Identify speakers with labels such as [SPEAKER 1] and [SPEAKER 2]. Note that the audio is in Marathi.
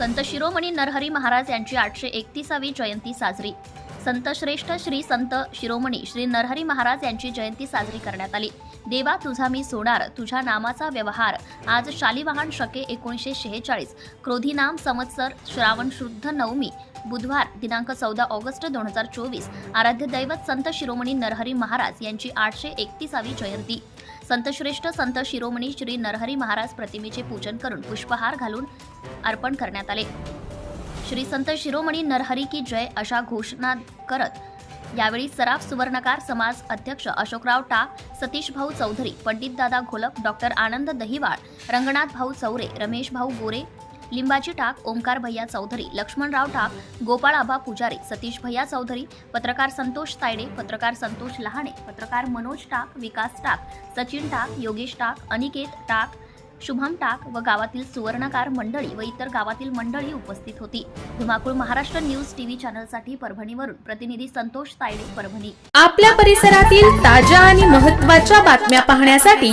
[SPEAKER 1] संत शिरोमणी नरहरी महाराज यांची आठशे एकतीसावी जयंती साजरी. संत श्रेष्ठ श्री संत शिरोमणी श्री नरहरी महाराज यांची जयंती साजरी करण्यात आली. देवा तुझा मी सोडार तुझ्या नामाचा व्यवहार. आज शालिवाहन शके एकोणीसशे शेहेचाळीस. क्रोधीनाम संवत्सर श्रावण शुद्ध नवमी. बुधवार दिनांक चौदा ऑगस्ट दोन हजार चोवीस. आराध्य दैवत संत शिरोमणी नरहरी महाराज यांची आठशे एकतीसावी जयंती. संतश्रेष्ठ संत शिरोमणी श्री नरहरी महाराज प्रतिमेचे पूजन करून पुष्पहार घालून अर्पण करण्यात आले. श्री संत शिरोमणी नरहरी की जय अशा घोषणा करत यावेळी सराफ सुवर्णकार समाज अध्यक्ष अशोकराव टाक सतीश भाऊ चौधरी पंडितदादा घोलप डॉक्टर आनंद दहिवाळ रंगनाथ भाऊ चौरे रमेश भाऊ गोरे लिंबाची टाक ओमकार भैया चौधरी लक्ष्मणराव टाक गोपाळ आबा पुजारी सतीश भैया चौधरी पत्रकार संतोष तायडे पत्रकार संतोष लहाणे पत्रकार मनोज टाक विकास टाक सचिन टाक योगेश टाक अनिकेत टाक शुभम टाक व गावातील सुवर्णकार मंडळी व इतर गावातील मंडळी उपस्थित होती. धुमाकूळ महाराष्ट्र न्यूज टीव्ही चॅनलसाठी परभणीवरून प्रतिनिधी संतोष तायडे परभणी.
[SPEAKER 2] आपल्या परिसरातील ताज्या आणि महत्त्वाच्या बातम्या पाहण्यासाठी